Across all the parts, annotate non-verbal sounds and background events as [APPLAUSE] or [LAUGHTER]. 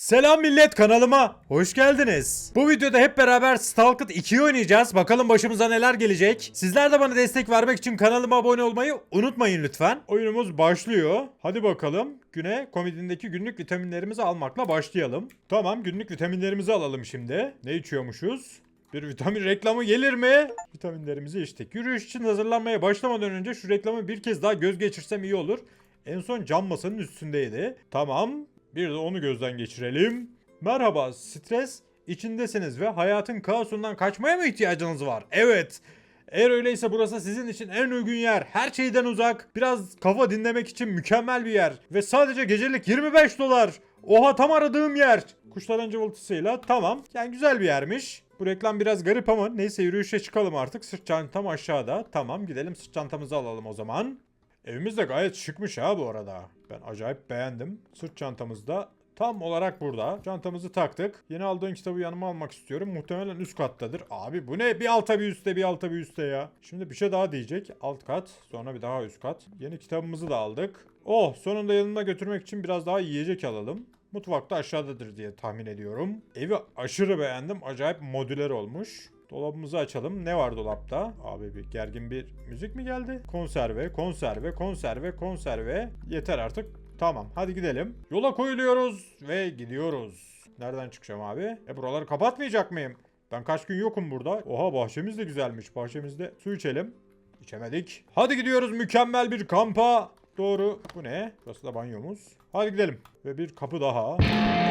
Selam millet kanalıma hoş geldiniz. Bu videoda hep beraber Stalker 2'yi oynayacağız. Bakalım başımıza neler gelecek. Sizler de bana destek vermek için kanalıma abone olmayı unutmayın lütfen. Oyunumuz başlıyor. Hadi bakalım. Güne komedindeki günlük vitaminlerimizi almakla başlayalım. Tamam günlük vitaminlerimizi alalım şimdi. Ne içiyormuşuz? Bir vitamin reklamı gelir mi? Vitaminlerimizi içtik. Yürüyüş için hazırlanmaya başlamadan önce şu reklamı bir kez daha göz geçirsem iyi olur. En son cam masanın üstündeydi. Tamam. Bir de onu gözden geçirelim. Merhaba, stres içindesiniz ve hayatın kaosundan kaçmaya mı ihtiyacınız var? Evet. Eğer öyleyse burası sizin için en uygun yer. Her şeyden uzak, biraz kafa dinlemek için mükemmel bir yer. Ve sadece gecelik 25 dolar. Oha tam aradığım yer. Kuşların cıvıltısıyla tamam. Yani güzel bir yermiş. Bu reklam biraz garip ama neyse yürüyüşe çıkalım artık. Sırt çantam aşağıda. Tamam gidelim sırt çantamızı alalım o zaman. Evimiz de gayet şıkmış ha bu arada. Ben acayip beğendim. Sırt çantamız da tam olarak burada. Çantamızı taktık. Yeni aldığın kitabı yanıma almak istiyorum. Muhtemelen üst kattadır. Abi bu ne? Bir alta bir üstte bir alta bir üstte ya. Şimdi bir şey daha diyecek. Alt kat sonra bir daha üst kat. Yeni kitabımızı da aldık. Oh sonunda yanına götürmek için biraz daha yiyecek alalım. Mutfakta aşağıdadır diye tahmin ediyorum. Evi aşırı beğendim. Acayip modüler olmuş. Dolabımızı açalım. Ne var dolapta? Abi bir gergin bir müzik mi geldi? Konserve, konserve, konserve, konserve. Yeter artık. Tamam hadi gidelim. Yola koyuluyoruz ve gidiyoruz. Nereden çıkacağım abi? E buraları kapatmayacak mıyım? Ben kaç gün yokum burada. Oha bahçemiz de güzelmiş. Bahçemizde su içelim. İçemedik. Hadi gidiyoruz mükemmel bir kampa. Doğru. Bu ne? Burası da banyomuz. Hadi gidelim. Ve bir kapı daha.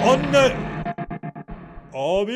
Anne! Abi!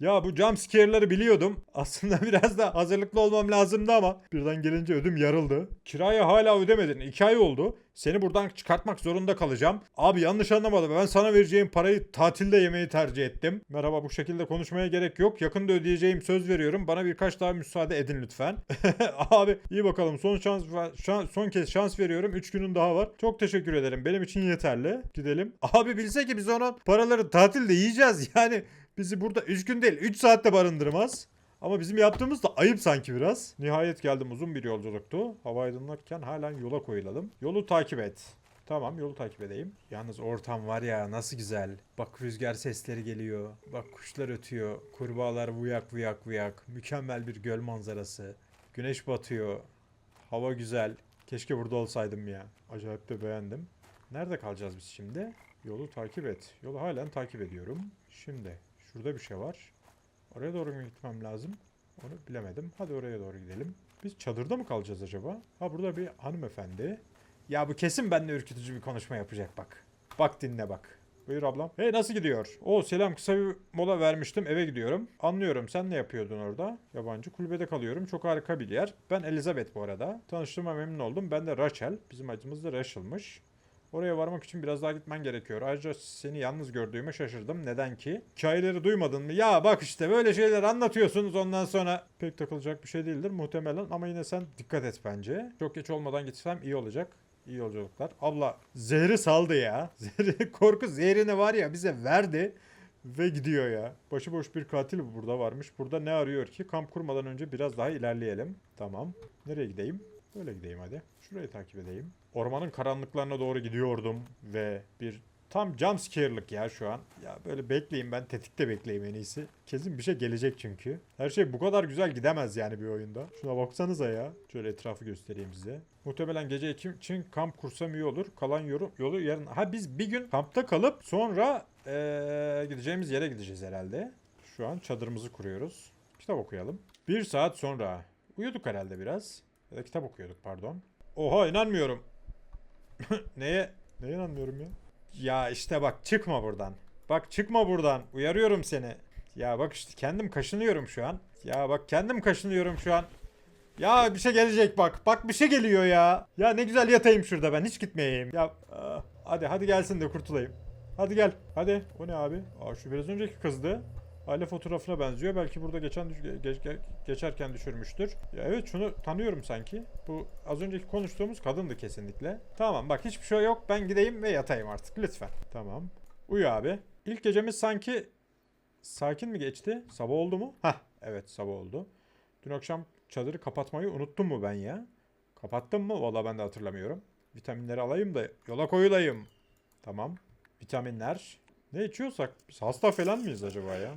Ya bu jump scare'ları biliyordum. [LAUGHS] Aslında biraz da hazırlıklı olmam lazımdı ama birden gelince ödüm yarıldı. Kirayı hala ödemedin. 2 ay oldu. Seni buradan çıkartmak zorunda kalacağım. Abi yanlış anlamadım. Ben sana vereceğim parayı tatilde yemeyi tercih ettim. Merhaba bu şekilde konuşmaya gerek yok. Yakında ödeyeceğim söz veriyorum. Bana birkaç daha müsaade edin lütfen. [LAUGHS] Abi iyi bakalım. Son şans, şans son kez şans veriyorum. 3 günün daha var. Çok teşekkür ederim. Benim için yeterli. Gidelim. Abi bilse ki biz onun paraları tatilde yiyeceğiz. Yani bizi burada 3 gün değil 3 saatte barındırmaz. Ama bizim yaptığımız da ayıp sanki biraz. Nihayet geldim uzun bir yolculuktu. Hava aydınlatırken halen yola koyulalım. Yolu takip et. Tamam yolu takip edeyim. Yalnız ortam var ya nasıl güzel. Bak rüzgar sesleri geliyor. Bak kuşlar ötüyor. Kurbağalar vuyak vuyak vuyak. Mükemmel bir göl manzarası. Güneş batıyor. Hava güzel. Keşke burada olsaydım ya. Acayip de beğendim. Nerede kalacağız biz şimdi? Yolu takip et. Yolu halen takip ediyorum. Şimdi şurada bir şey var. Oraya doğru mu gitmem lazım? Onu bilemedim. Hadi oraya doğru gidelim. Biz çadırda mı kalacağız acaba? Ha burada bir hanımefendi. Ya bu kesin benimle ürkütücü bir konuşma yapacak bak. Bak dinle bak. Buyur ablam. Hey nasıl gidiyor? O selam kısa bir mola vermiştim eve gidiyorum. Anlıyorum sen ne yapıyordun orada? Yabancı kulübede kalıyorum. Çok harika bir yer. Ben Elizabeth bu arada. Tanıştığıma memnun oldum. Ben de Rachel. Bizim acımız da Rachel'mış. Oraya varmak için biraz daha gitmen gerekiyor. Ayrıca seni yalnız gördüğüme şaşırdım. Neden ki? Hikayeleri duymadın mı? Ya bak işte böyle şeyler anlatıyorsunuz ondan sonra. Pek takılacak bir şey değildir muhtemelen ama yine sen dikkat et bence. Çok geç olmadan gitsem iyi olacak. İyi yolculuklar. Abla zehri saldı ya. [LAUGHS] Zehri, korku zehrini var ya bize verdi. Ve gidiyor ya. Başıboş bir katil burada varmış. Burada ne arıyor ki? Kamp kurmadan önce biraz daha ilerleyelim. Tamam. Nereye gideyim? Böyle gideyim hadi. Şurayı takip edeyim. Ormanın karanlıklarına doğru gidiyordum ve bir tam jump scare'lık ya şu an. Ya böyle bekleyeyim ben tetikte bekleyeyim en iyisi. Kesin bir şey gelecek çünkü. Her şey bu kadar güzel gidemez yani bir oyunda. Şuna baksanıza ya. Şöyle etrafı göstereyim size. Muhtemelen gece için kamp kursam iyi olur. Kalan yolu, yolu yarın. Ha biz bir gün kampta kalıp sonra ee, gideceğimiz yere gideceğiz herhalde. Şu an çadırımızı kuruyoruz. Kitap okuyalım. Bir saat sonra. Uyuduk herhalde biraz. Ya da kitap okuyorduk pardon. Oha inanmıyorum. [LAUGHS] Neye? Neye inanmıyorum ya? Ya işte bak çıkma buradan. Bak çıkma buradan. Uyarıyorum seni. Ya bak işte kendim kaşınıyorum şu an. Ya bak kendim kaşınıyorum şu an. Ya bir şey gelecek bak. Bak bir şey geliyor ya. Ya ne güzel yatayım şurada ben hiç gitmeyeyim. Ya ah, hadi hadi gelsin de kurtulayım. Hadi gel. Hadi. O ne abi? Aa şu biraz önceki kızdı. Aile fotoğrafına benziyor. Belki burada geçen düş- ge- ge- geçerken düşürmüştür. Ya evet şunu tanıyorum sanki. Bu az önceki konuştuğumuz kadındı kesinlikle. Tamam bak hiçbir şey yok. Ben gideyim ve yatayım artık lütfen. Tamam. Uyu abi. İlk gecemiz sanki sakin mi geçti? Sabah oldu mu? Hah evet sabah oldu. Dün akşam çadırı kapatmayı unuttum mu ben ya? Kapattım mı? Valla ben de hatırlamıyorum. Vitaminleri alayım da yola koyulayım. Tamam. Vitaminler. Ne içiyorsak biz hasta falan mıyız acaba ya?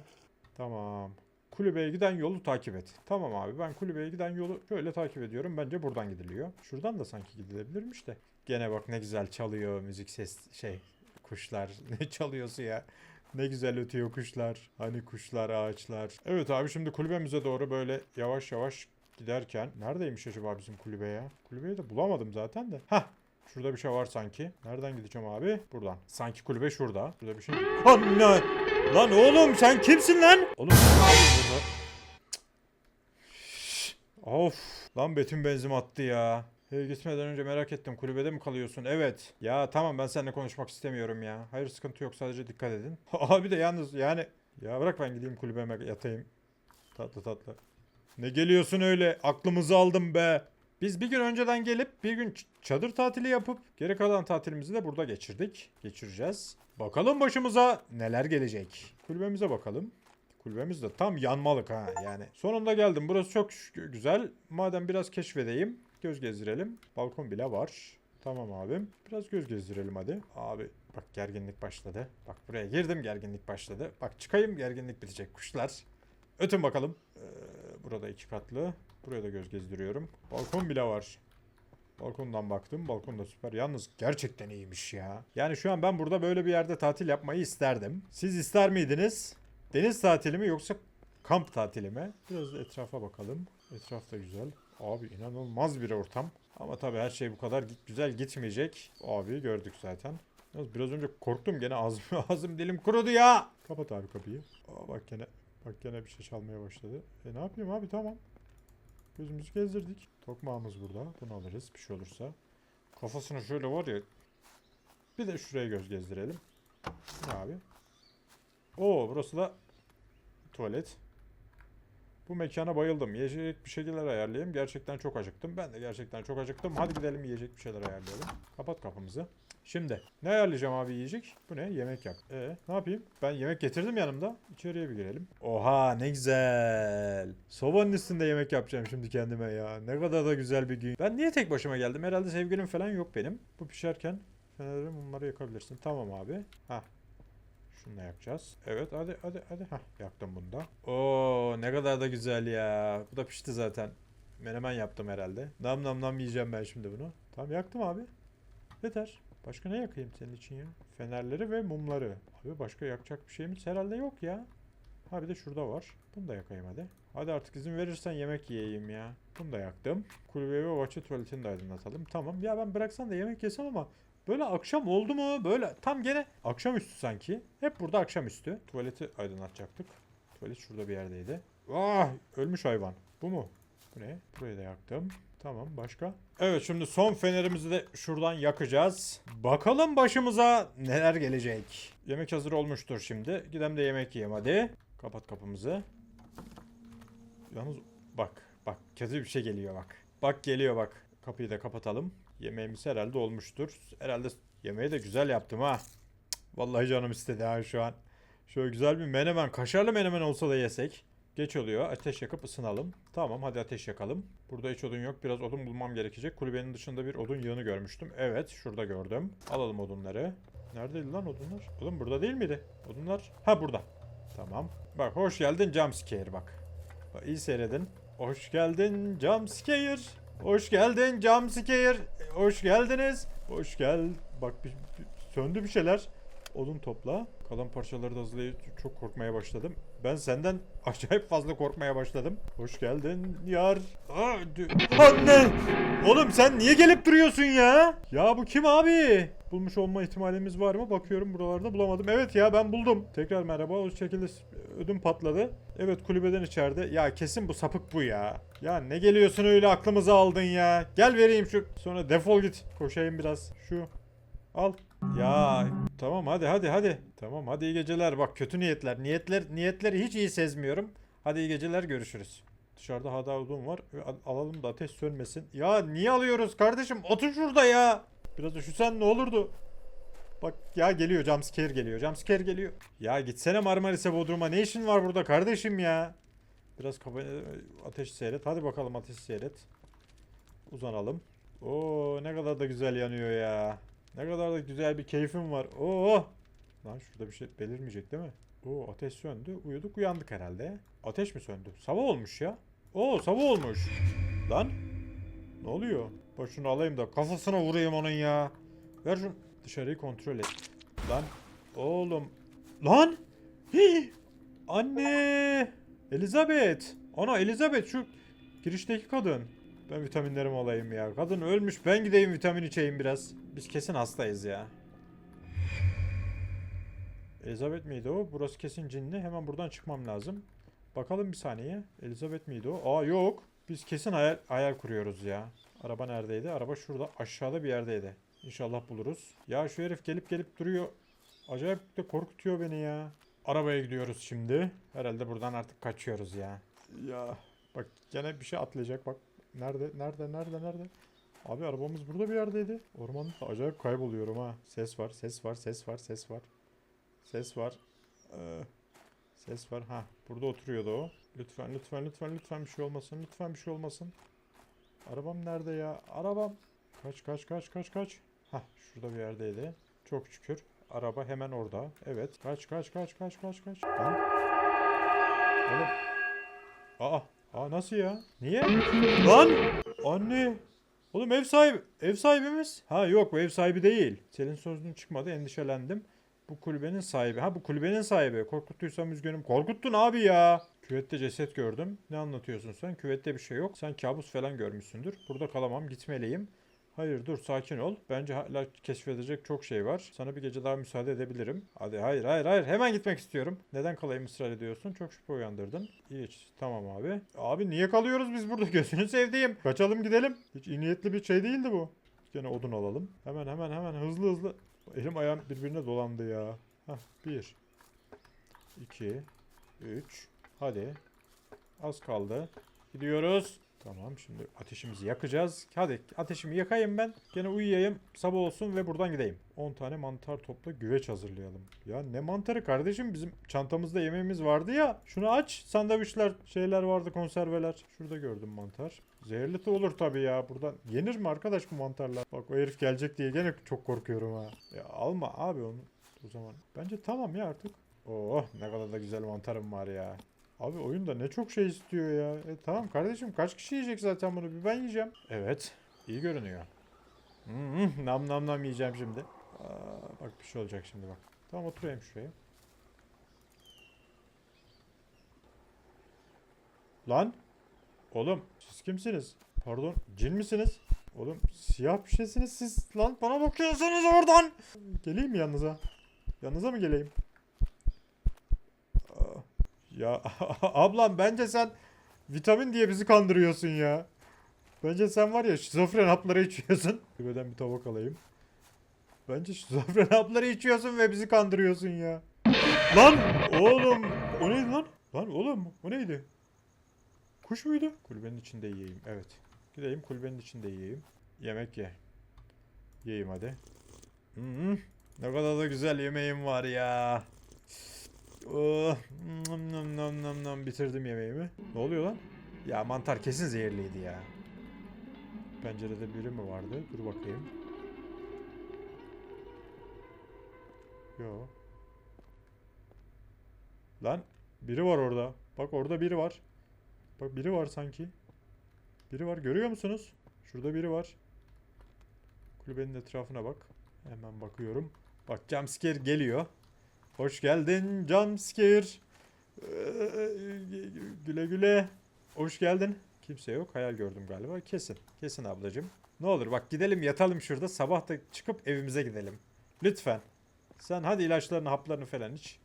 Tamam. Kulübeye giden yolu takip et. Tamam abi ben kulübeye giden yolu şöyle takip ediyorum. Bence buradan gidiliyor. Şuradan da sanki gidilebilirmiş de. Gene bak ne güzel çalıyor müzik ses şey kuşlar. [LAUGHS] Ne çalıyorsun ya? Ne güzel ötüyor kuşlar. Hani kuşlar, ağaçlar. Evet abi şimdi kulübemize doğru böyle yavaş yavaş giderken. Neredeymiş acaba bizim kulübe ya? Kulübeyi de bulamadım zaten de. Hah Şurada bir şey var sanki. Nereden gideceğim abi? Buradan. Sanki kulübe şurada. Burada bir şey. Anne! Lan oğlum sen kimsin lan? Oğlum burada? Of. Lan Betün benzin attı ya. Hey, gitmeden önce merak ettim. Kulübede mi kalıyorsun? Evet. Ya tamam ben seninle konuşmak istemiyorum ya. Hayır sıkıntı yok sadece dikkat edin. [LAUGHS] Abi de yalnız yani. Ya bırak ben gideyim kulübeme yatayım. Tatlı tatlı. Ne geliyorsun öyle? Aklımızı aldım be. Biz bir gün önceden gelip bir gün çadır tatili yapıp geri kalan tatilimizi de burada geçirdik. Geçireceğiz. Bakalım başımıza neler gelecek. Kulübemize bakalım. Kulübemiz de tam yanmalık ha yani. Sonunda geldim. Burası çok güzel. Madem biraz keşfedeyim. Göz gezdirelim. Balkon bile var. Tamam abim. Biraz göz gezdirelim hadi. Abi bak gerginlik başladı. Bak buraya girdim gerginlik başladı. Bak çıkayım gerginlik bitecek kuşlar. Ötün bakalım. Ee, burada iki katlı. Buraya da göz gezdiriyorum. Balkon bile var. Balkondan baktım. Balkon da süper. Yalnız gerçekten iyiymiş ya. Yani şu an ben burada böyle bir yerde tatil yapmayı isterdim. Siz ister miydiniz? Deniz tatili mi yoksa kamp tatili mi? Biraz da etrafa bakalım. Etraf da güzel. Abi inanılmaz bir ortam. Ama tabii her şey bu kadar güzel gitmeyecek. Abi gördük zaten. Biraz önce korktum gene ağzım, [LAUGHS] ağzım dilim kurudu ya. Kapat abi kapıyı. Aa, bak gene bak gene bir şey çalmaya başladı. E ne yapayım abi tamam. Gözümüzü gezdirdik. Tokmağımız burada. Bunu alırız bir şey olursa. Kafasını şöyle var ya. Bir de şuraya göz gezdirelim. Ne abi? Oo burası da tuvalet. Bu mekana bayıldım. Yiyecek bir şeyler ayarlayayım. Gerçekten çok acıktım. Ben de gerçekten çok acıktım. Hadi gidelim yiyecek bir şeyler ayarlayalım. Kapat kapımızı. Şimdi ne ayarlayacağım abi yiyecek? Bu ne? Yemek yap. E ne yapayım? Ben yemek getirdim yanımda. İçeriye bir girelim. Oha ne güzel. Sobanın üstünde yemek yapacağım şimdi kendime ya. Ne kadar da güzel bir gün. Ben niye tek başıma geldim? Herhalde sevgilim falan yok benim. Bu pişerken fenerleri mumları yakabilirsin. Tamam abi. Hah şunu da yakacağız. Evet hadi hadi hadi. Hah yaktım bunu da. Oo ne kadar da güzel ya. Bu da pişti zaten. Menemen yaptım herhalde. Nam nam nam yiyeceğim ben şimdi bunu. Tamam yaktım abi. Yeter. Başka ne yakayım senin için ya? Fenerleri ve mumları. Abi başka yakacak bir şeyimiz herhalde yok ya. Ha bir de şurada var. Bunu da yakayım hadi. Hadi artık izin verirsen yemek yiyeyim ya. Bunu da yaktım. Kulübe ve bahçe tuvaletini de aydınlatalım. Tamam ya ben bıraksan da yemek yesem ama böyle akşam oldu mu? Böyle tam gene akşamüstü sanki. Hep burada akşamüstü. Tuvaleti aydınlatacaktık. Tuvalet şurada bir yerdeydi. Ah ölmüş hayvan. Bu mu? Bu ne? Burayı da yaktım. Tamam başka? Evet şimdi son fenerimizi de şuradan yakacağız. Bakalım başımıza neler gelecek. Yemek hazır olmuştur şimdi. Gidem de yemek yiyeyim hadi. Kapat kapımızı. Yalnız bak bak kötü bir şey geliyor bak. Bak geliyor bak. Kapıyı da kapatalım. Yemeğimiz herhalde olmuştur. Herhalde yemeği de güzel yaptım ha. Vallahi canım istedi ha şu an. Şöyle güzel bir menemen, kaşarlı menemen olsa da yesek. Geç oluyor. Ateş yakıp ısınalım. Tamam hadi ateş yakalım. Burada hiç odun yok. Biraz odun bulmam gerekecek. Kulübenin dışında bir odun yığını görmüştüm. Evet şurada gördüm. Alalım odunları. Neredeydi lan odunlar? Oğlum burada değil miydi? Odunlar. Ha burada. Tamam. Bak hoş geldin jumpscare bak. Bak iyi seyredin. Hoş geldin jumpscare. Hoş geldin jumpscare. Hoş geldiniz. Hoş gel. Bak bir, bir- söndü bir şeyler. Odun topla. Kalan parçaları da hızlı çok korkmaya başladım. Ben senden [LAUGHS] acayip fazla korkmaya başladım. Hoş geldin yar. Aa, Anne! Oğlum sen niye gelip duruyorsun ya? Ya bu kim abi? Bulmuş olma ihtimalimiz var mı? Bakıyorum buralarda bulamadım. Evet ya ben buldum. Tekrar merhaba. O şekilde ödüm patladı. Evet kulübeden içeride. Ya kesin bu sapık bu ya. Ya ne geliyorsun öyle aklımızı aldın ya. Gel vereyim şu. Sonra defol git. Koşayım biraz. Şu. Al. Ya tamam hadi hadi hadi. Tamam hadi iyi geceler. Bak kötü niyetler. Niyetler niyetleri hiç iyi sezmiyorum. Hadi iyi geceler görüşürüz. Dışarıda hada odun var. Alalım da ateş sönmesin. Ya niye alıyoruz kardeşim? Otur şurada ya. Biraz üşüsen ne olurdu? Bak ya geliyor jumpscare geliyor. Jumpscare geliyor. Ya gitsene Marmaris'e Bodrum'a. Ne işin var burada kardeşim ya? Biraz kafa ateş seyret. Hadi bakalım ateş seyret. Uzanalım. Oo ne kadar da güzel yanıyor ya. Ne kadar da güzel bir keyfim var. Oo. Lan şurada bir şey belirmeyecek değil mi? Oo ateş söndü. Uyuduk uyandık herhalde. Ateş mi söndü? Sabah olmuş ya. Oo sabah olmuş. Lan. Ne oluyor? Bak şunu alayım da kafasına vurayım onun ya. Ver şunu. Dışarıyı kontrol et. Lan. Oğlum. Lan. Hii. Anne. Elizabeth. Ana Elizabeth şu girişteki kadın. Ben vitaminlerimi alayım ya. Kadın ölmüş. Ben gideyim vitamin içeyim biraz. Biz kesin hastayız ya. Elizabeth miydi o? Burası kesin cinli. Hemen buradan çıkmam lazım. Bakalım bir saniye. Elizabeth miydi o? Aa yok. Biz kesin hayal, hayal kuruyoruz ya. Araba neredeydi? Araba şurada aşağıda bir yerdeydi. İnşallah buluruz. Ya şu herif gelip gelip duruyor. Acayip de korkutuyor beni ya. Arabaya gidiyoruz şimdi. Herhalde buradan artık kaçıyoruz ya. Ya bak gene bir şey atlayacak bak. Nerede nerede nerede nerede? Abi arabamız burada bir yerdeydi. Ormanda acayip kayboluyorum ha. Ses var ses var ses var ses var. Ses var. Ee, ses var. Ha, burada oturuyordu o. Lütfen, lütfen, lütfen, lütfen bir şey olmasın. Lütfen bir şey olmasın. Arabam nerede ya? Arabam. Kaç, kaç, kaç, kaç, kaç. Ha, şurada bir yerdeydi. Çok şükür. Araba hemen orada. Evet. Kaç, kaç, kaç, kaç, kaç, kaç. Lan. Oğlum. Aa, aa nasıl ya? Niye? Lan! Anne! Oğlum ev sahibi, ev sahibimiz. Ha yok bu ev sahibi değil. Selin sözünün çıkmadı endişelendim. Bu kulübenin sahibi. Ha bu kulübenin sahibi. Korkuttuysam üzgünüm. Korkuttun abi ya. Küvette ceset gördüm. Ne anlatıyorsun sen? Küvette bir şey yok. Sen kabus falan görmüşsündür. Burada kalamam. Gitmeliyim. Hayır dur sakin ol. Bence hala keşfedecek çok şey var. Sana bir gece daha müsaade edebilirim. Hadi hayır hayır hayır. Hemen gitmek istiyorum. Neden kalayım ısrar ediyorsun? Çok şüphe uyandırdın. İyi tamam abi. Abi niye kalıyoruz biz burada? [LAUGHS] Gözünü sevdiğim. Kaçalım gidelim. Hiç iyi niyetli bir şey değildi bu. Gene odun alalım. Hemen hemen hemen hızlı hızlı. Elim ayağım birbirine dolandı ya. Hah bir. iki, Üç. Hadi. Az kaldı. Gidiyoruz. Tamam şimdi ateşimizi yakacağız. Hadi ateşimi yakayım ben. Gene uyuyayım. Sabah olsun ve buradan gideyim. 10 tane mantar topla güveç hazırlayalım. Ya ne mantarı kardeşim? Bizim çantamızda yemeğimiz vardı ya. Şunu aç. Sandviçler şeyler vardı konserveler. Şurada gördüm mantar. Zehirli de olur tabii ya. Buradan yenir mi arkadaş bu mantarlar? Bak o herif gelecek diye gene çok korkuyorum ha. Ya alma abi onu. O zaman bence tamam ya artık. Oh ne kadar da güzel mantarım var ya. Abi oyunda ne çok şey istiyor ya. E tamam kardeşim kaç kişi yiyecek zaten bunu bir ben yiyeceğim. Evet iyi görünüyor. Hmm, nam nam nam yiyeceğim şimdi. Aa, bak bir şey olacak şimdi bak. Tamam oturayım şuraya. Lan. Oğlum siz kimsiniz? Pardon cin misiniz? Oğlum siyah bir şeysiniz siz lan bana bakıyorsunuz oradan. Geleyim mi yanınıza? Yanınıza mı geleyim? Ya [LAUGHS] ablam bence sen vitamin diye bizi kandırıyorsun ya. Bence sen var ya şizofren hapları içiyorsun. [LAUGHS] Kulübeden bir tabak alayım. Bence şizofren hapları içiyorsun ve bizi kandırıyorsun ya. Lan oğlum o neydi lan? Lan oğlum o neydi? Kuş muydu? Kulübenin içinde yiyeyim evet. Gideyim kulübenin içinde yiyeyim. Yemek ye. Yiyeyim hadi. Hmm, ne kadar da güzel yemeğim var ya. Oh, nom nom nom nom nom bitirdim yemeğimi. Ne oluyor lan? Ya mantar kesin zehirliydi ya. Pencerede biri mi vardı? Dur bakayım. Yo. Lan biri var orada. Bak orada biri var. Bak biri var sanki. Biri var görüyor musunuz? Şurada biri var. Kulübenin etrafına bak. Hemen bakıyorum. Bak jumpscare geliyor. Hoş geldin jumpscare. Ee, güle güle. Hoş geldin. Kimse yok. Hayal gördüm galiba. Kesin. Kesin ablacığım. Ne olur bak gidelim yatalım şurada. Sabah da çıkıp evimize gidelim. Lütfen. Sen hadi ilaçlarını haplarını falan iç.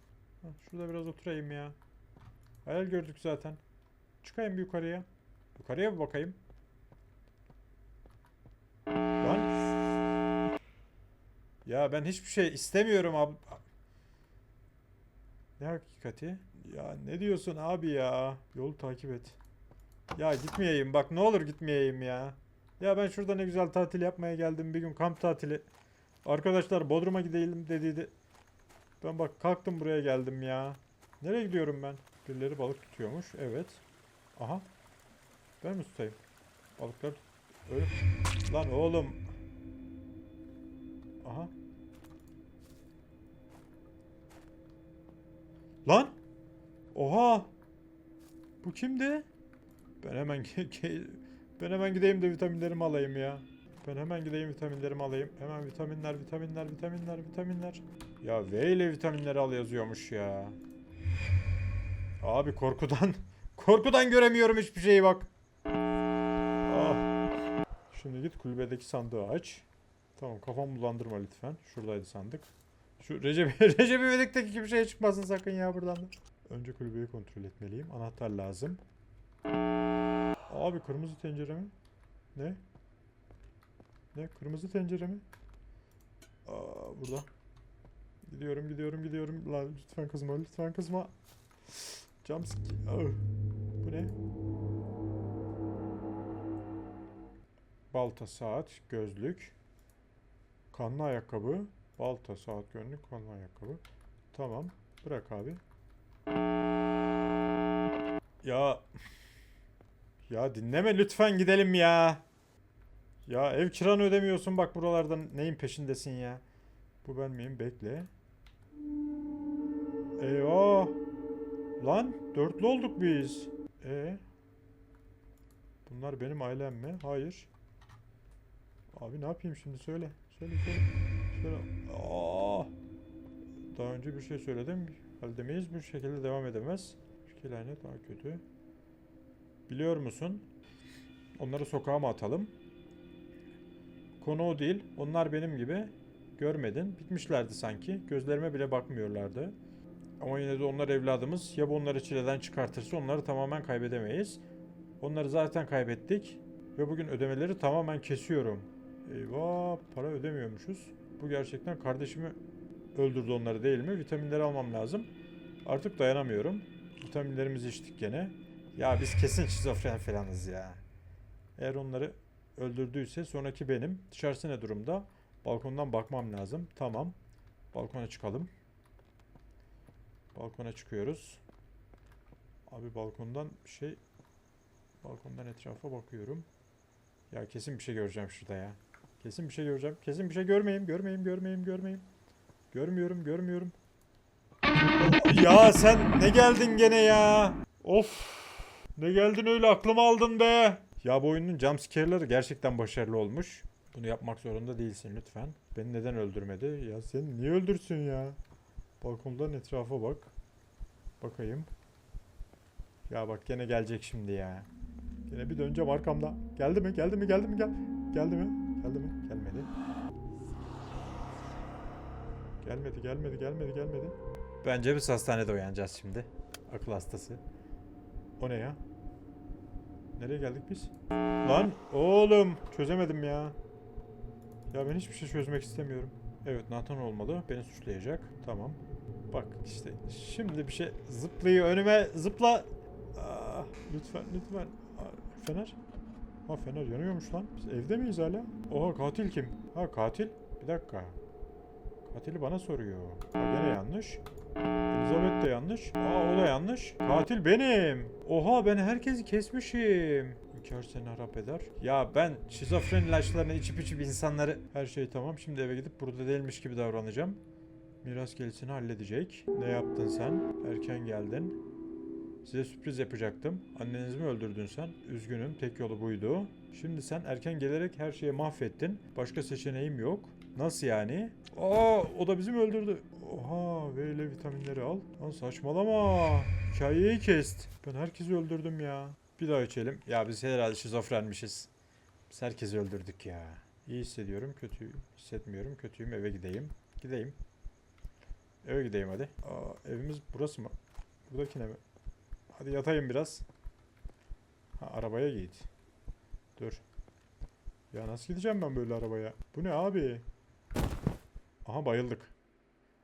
Şurada biraz oturayım ya. Hayal gördük zaten. Çıkayım bir yukarıya. Yukarıya bir bakayım. Lan. Ya ben hiçbir şey istemiyorum ab... Ne hakikati? Ya ne diyorsun abi ya? Yolu takip et. Ya gitmeyeyim bak ne olur gitmeyeyim ya. Ya ben şurada ne güzel tatil yapmaya geldim bir gün kamp tatili. Arkadaşlar Bodrum'a gidelim dediydi. Ben bak kalktım buraya geldim ya. Nereye gidiyorum ben? Birileri balık tutuyormuş. Evet. Aha. Ben mi tutayım? Balıklar öyle. Lan oğlum. Aha. Lan! Oha! Bu kimdi? Ben hemen ben hemen gideyim de vitaminlerimi alayım ya. Ben hemen gideyim vitaminlerimi alayım. Hemen vitaminler, vitaminler, vitaminler, vitaminler. Ya V ile vitaminleri al yazıyormuş ya. Abi korkudan [LAUGHS] korkudan göremiyorum hiçbir şeyi bak. Ah. Şimdi git kulübedeki sandığı aç. Tamam kafamı bulandırma lütfen. Şuradaydı sandık. Şu Recep [LAUGHS] Recep İvedik'teki gibi şey çıkmasın sakın ya buradan da. Önce kulübeyi kontrol etmeliyim. Anahtar lazım. Abi kırmızı tencere mi? Ne? Ne? Kırmızı tencere mi? Aa, burada. Gidiyorum gidiyorum gidiyorum. Lan lütfen kızma lütfen kızma. Ah. Bu ne? Balta, saat, gözlük. Kanlı ayakkabı. Balta, saat, gözlük, kanlı ayakkabı. Tamam. Bırak abi. Ya ya dinleme lütfen gidelim ya. Ya ev kiranı ödemiyorsun bak buralardan neyin peşindesin ya. Bu ben miyim? Bekle. Eyvah. Lan dörtlü olduk biz. E Bunlar benim ailem mi? Hayır. Abi ne yapayım şimdi söyle. Söyle söyle. Söyle. Aa! Daha önce bir şey söyledim. Haldemeyiz bu şekilde devam edemez. Fikir lanet daha kötü. Biliyor musun? Onları sokağa mı atalım? Konu o değil. Onlar benim gibi. Görmedin. Bitmişlerdi sanki. Gözlerime bile bakmıyorlardı. Ama yine de onlar evladımız. Ya bu onları çileden çıkartırsa onları tamamen kaybedemeyiz. Onları zaten kaybettik. Ve bugün ödemeleri tamamen kesiyorum. Eyvah para ödemiyormuşuz. Bu gerçekten kardeşimi öldürdü onları değil mi? Vitaminleri almam lazım. Artık dayanamıyorum. Vitaminlerimizi içtik gene. Ya biz kesin şizofren falanız ya. Eğer onları öldürdüyse sonraki benim. Dışarısı ne durumda? Balkondan bakmam lazım. Tamam. Balkona çıkalım. Balkona çıkıyoruz. Abi balkondan şey... Balkondan etrafa bakıyorum. Ya kesin bir şey göreceğim şurada ya. Kesin bir şey göreceğim. Kesin bir şey görmeyeyim. Görmeyeyim, görmeyeyim, görmeyeyim. Görmüyorum, görmüyorum. Ya sen ne geldin gene ya? Of. Ne geldin öyle aklımı aldın be. Ya bu oyunun jumpscare'ları gerçekten başarılı olmuş. Bunu yapmak zorunda değilsin lütfen. Beni neden öldürmedi? Ya sen niye öldürsün ya? Balkondan etrafa bak. Bakayım. Ya bak gene gelecek şimdi ya. Gene bir döneceğim arkamda. Geldi mi? Geldi mi? Geldi mi? Gel. Geldi mi? Geldi mi? Gelmedi. Gelmedi, gelmedi, gelmedi, gelmedi. Bence biz hastanede uyanacağız şimdi. Akıl hastası. O ne ya? Nereye geldik biz? Lan oğlum çözemedim ya. Ya ben hiçbir şey çözmek istemiyorum. Evet Nathan olmalı. Beni suçlayacak. Tamam. Bak işte şimdi bir şey zıplıyor önüme zıpla. Ah, lütfen lütfen. Ah, fener. Ha fener yanıyormuş lan. Biz evde miyiz hala? Oha katil kim? Ha katil. Bir dakika. Katili bana soruyor. Ha, gene yanlış. Elizabeth de yanlış. Aa o da yanlış. Katil benim. Oha ben herkesi kesmişim. İnkar seni harap eder. Ya ben şizofren ilaçlarını içip içip insanları... Her şey tamam. Şimdi eve gidip burada değilmiş gibi davranacağım. Miras gelisini halledecek. Ne yaptın sen? Erken geldin. Size sürpriz yapacaktım. Annenizi mi öldürdün sen? Üzgünüm. Tek yolu buydu. Şimdi sen erken gelerek her şeyi mahvettin. Başka seçeneğim yok. Nasıl yani? Aa, o da bizi mi öldürdü? Oha, V ile vitaminleri al. Lan saçmalama. Hikayeyi kest. Ben herkesi öldürdüm ya. Bir daha içelim. Ya biz herhalde şizofrenmişiz. Biz herkesi öldürdük ya. İyi hissediyorum, kötü hissetmiyorum. Kötüyüm, eve gideyim. Gideyim. Eve gideyim hadi. Aa, evimiz burası mı? Buradakine mi? Hadi yatayım biraz. Ha, arabaya git. Dur. Ya nasıl gideceğim ben böyle arabaya? Bu ne abi? Aha bayıldık.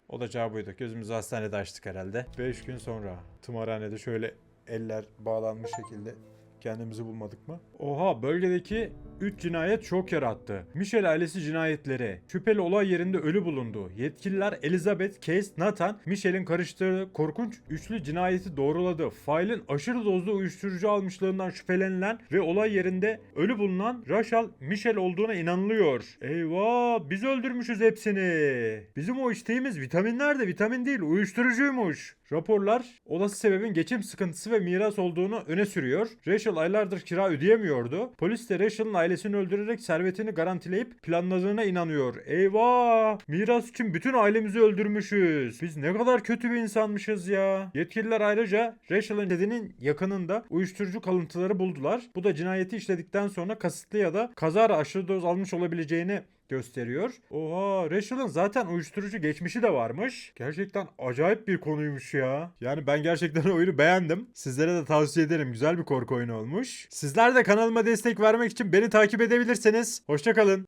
Olacağı buydu. Gözümüzü hastanede açtık herhalde. 5 gün sonra tımarhanede şöyle eller bağlanmış şekilde kendimizi bulmadık mı? Oha bölgedeki 3 cinayet şok yarattı. Michel ailesi cinayetleri. Şüpheli olay yerinde ölü bulundu. Yetkililer Elizabeth, Case, Nathan, Michel'in karıştırdığı korkunç üçlü cinayeti doğruladı. Failin aşırı dozda uyuşturucu almışlığından şüphelenilen ve olay yerinde ölü bulunan Rachel Michel olduğuna inanılıyor. Eyvah biz öldürmüşüz hepsini. Bizim o içtiğimiz vitaminler de vitamin değil uyuşturucuymuş. Raporlar olası sebebin geçim sıkıntısı ve miras olduğunu öne sürüyor. Rachel aylardır kira ödeyemiyordu. Polis de Rachel'ın ailesini öldürerek servetini garantileyip planladığına inanıyor. Eyvah! Miras için bütün ailemizi öldürmüşüz. Biz ne kadar kötü bir insanmışız ya. Yetkililer ayrıca Rachel'ın cedinin yakınında uyuşturucu kalıntıları buldular. Bu da cinayeti işledikten sonra kasıtlı ya da kazara aşırı doz almış olabileceğini gösteriyor. Oha Rachel'ın zaten uyuşturucu geçmişi de varmış. Gerçekten acayip bir konuymuş ya. Yani ben gerçekten [LAUGHS] oyunu beğendim. Sizlere de tavsiye ederim. Güzel bir korku oyunu olmuş. Sizler de kanalıma destek vermek için beni takip edebilirsiniz. Hoşçakalın.